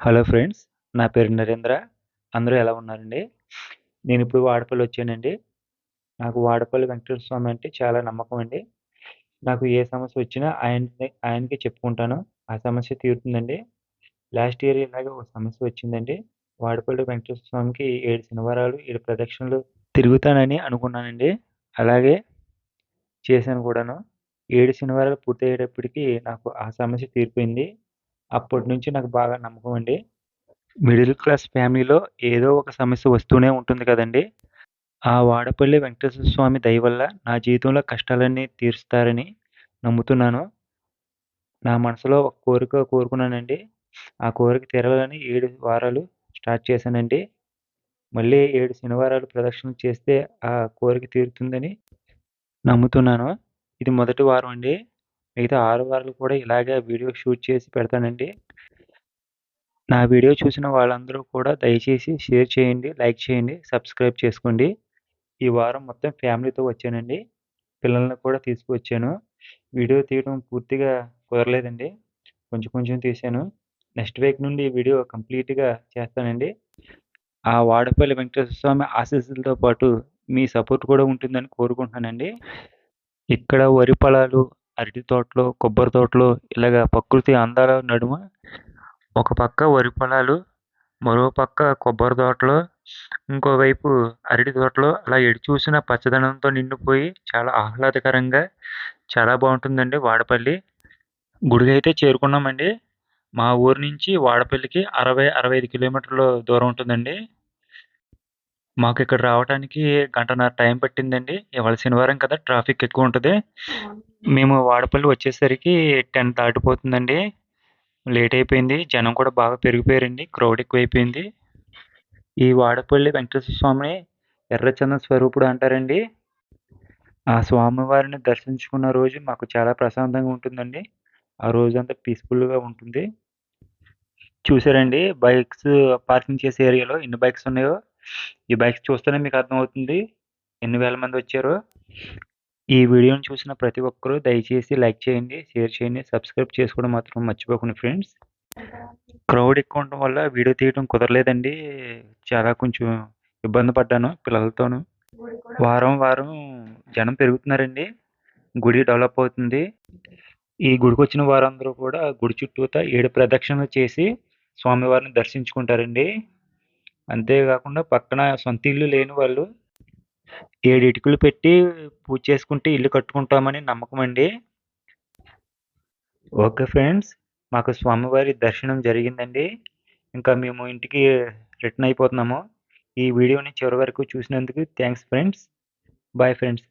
Hello friends నా పేరు నరేంద్ర. అందరూ ఎలా ఉన్నారండి? నేను ఇప్పుడు వాడపల్లి వచ్చానండి. నాకు వాడపల్లి వెంకటేశ్వర స్వామి అంటే చాలా నమ్మకం అండి. నాకు ఏ సమస్య వచ్చినా ఆయన ఆయనకే చెప్పుకుంటాను. ఆ సమస్య తీరుతుందండి. లాస్ట్ ఇయర్ ఇలాగే ఒక సమస్య వచ్చిందండి. వాడపల్లి వెంకటేశ్వర స్వామికి ఏడు శనివారాలు ఏడు ప్రదక్షిణలు తిరుగుతానని అనుకున్నానండి. అలాగే చేశాను కూడాను. ఏడు శనివారాలు పూర్తయ్యేటప్పటికి నాకు ఆ సమస్య తీరిపోయింది. అప్పటి నుంచి నాకు బాగా నమ్మకం అండి. మిడిల్ క్లాస్ ఫ్యామిలీలో ఏదో ఒక సమస్య వస్తూనే ఉంటుంది కదండి. ఆ వాడపల్లి వెంకటేశ్వర స్వామి దయ వల్ల నా జీవితంలో కష్టాలన్నీ తీరుస్తారని నమ్ముతున్నాను. నా మనసులో ఒక కోరిక కోరుకున్నానండి. ఆ కోరిక తీరాలని ఏడు వారాలు స్టార్ట్ చేశానండి. మళ్ళీ ఏడు శనివారాలు ప్రదక్షిణ చేస్తే ఆ కోరిక తీరుతుందని నమ్ముతున్నాను. ఇది మొదటి వారం అండి. మిగతా ఆరు వారాలు కూడా ఇలాగే వీడియో షూట్ చేసి పెడతానండి. నా వీడియో చూసిన వాళ్ళందరూ కూడా దయచేసి షేర్ చేయండి లైక్ చేయండి సబ్స్క్రైబ్ చేసుకోండి. ఈ వారం మొత్తం ఫ్యామిలీతో వచ్చానండి. పిల్లల్ని కూడా తీసుకువచ్చాను. వీడియో తీయడం పూర్తిగా కుదరలేదండి. కొంచెం కొంచెం తీశాను. నెక్స్ట్ వీక్ నుండి ఈ వీడియో కంప్లీట్గా చేస్తానండి. ఆ వాడపల్లి వెంకటేశ్వర స్వామి ఆశీస్సులతో పాటు మీ సపోర్ట్ కూడా ఉంటుందని కోరుకుంటున్నానండి. ఇక్కడ వరి పొలాలు అరటి తోటలు కొబ్బరి తోటలు ఇలాగ ప్రకృతి అందాల నడుమ ఒక పక్క వరి పొలాలు మరో పక్క కొబ్బరి తోటలు ఇంకోవైపు అరటి తోటలు అలా ఎటు చూసిన పచ్చదనంతో నిండిపోయి చాలా ఆహ్లాదకరంగా చాలా బాగుంటుందండి వాడపల్లి. గుడికి అయితే చేరుకున్నామండి. మా ఊరు నుంచి వాడపల్లికి అరవై అరవై ఐదు కిలోమీటర్లు దూరం ఉంటుందండి. మాకు ఇక్కడ రావడానికి గంటన్నర టైం పట్టిందండి. ఇవాళ శనివారం కదా ట్రాఫిక్ ఎక్కువ ఉంటుంది. మేము వాడపల్లి వచ్చేసరికి టెన్ దాటిపోతుందండి. లేట్ అయిపోయింది. జనం కూడా బాగా పెరిగిపోయారండి. క్రౌడ్ ఎక్కువైపోయింది. ఈ వాడపల్లి వెంకటేశ్వర స్వామిని ఎర్రచందన స్వరూపుడు అంటారండి. ఆ స్వామివారిని దర్శించుకున్న రోజు మాకు చాలా ప్రశాంతంగా ఉంటుందండి. ఆ రోజంతా పీస్ఫుల్గా ఉంటుంది. చూసారండి బైక్స్ పార్కింగ్ చేసే ఏరియాలో ఎన్ని బైక్స్ ఉన్నాయో. ఈ బైక్స్ చూస్తేనే మీకు అర్థమవుతుంది ఎన్ని వేల మంది వచ్చారో. ఈ వీడియోని చూసిన ప్రతి ఒక్కరూ దయచేసి లైక్ చేయండి షేర్ చేయండి సబ్స్క్రైబ్ చేసుకోవడం మాత్రం మర్చిపోకండి ఫ్రెండ్స్. క్రౌడ్ ఎక్కువ ఉండడం వల్ల వీడియో తీయడం కుదరలేదండి. చాలా కొంచెం ఇబ్బంది పడ్డాను పిల్లలతోనూ. వారం వారం జనం పెరుగుతున్నారండి. గుడి డెవలప్ అవుతుంది. ఈ గుడికి వచ్చిన వారందరూ కూడా గుడి చుట్టూత ఏడు ప్రదక్షిణలు చేసి స్వామివారిని దర్శించుకుంటారండి. అంతేకాకుండా పక్కన సొంత ఇల్లు లేని వాళ్ళు ఏడు ఇటుకలు పెట్టి పూజ చేసుకుంటే ఇల్లు కట్టుకుంటామని నమ్మకం అండి. ఓకే ఫ్రెండ్స్ మాకు స్వామివారి దర్శనం జరిగిందండి. ఇంకా మేము ఇంటికి రిటర్న్ అయిపోతున్నాము. ఈ వీడియోని చివరి వరకు చూసినందుకు థ్యాంక్స్ ఫ్రెండ్స్. Bye friends.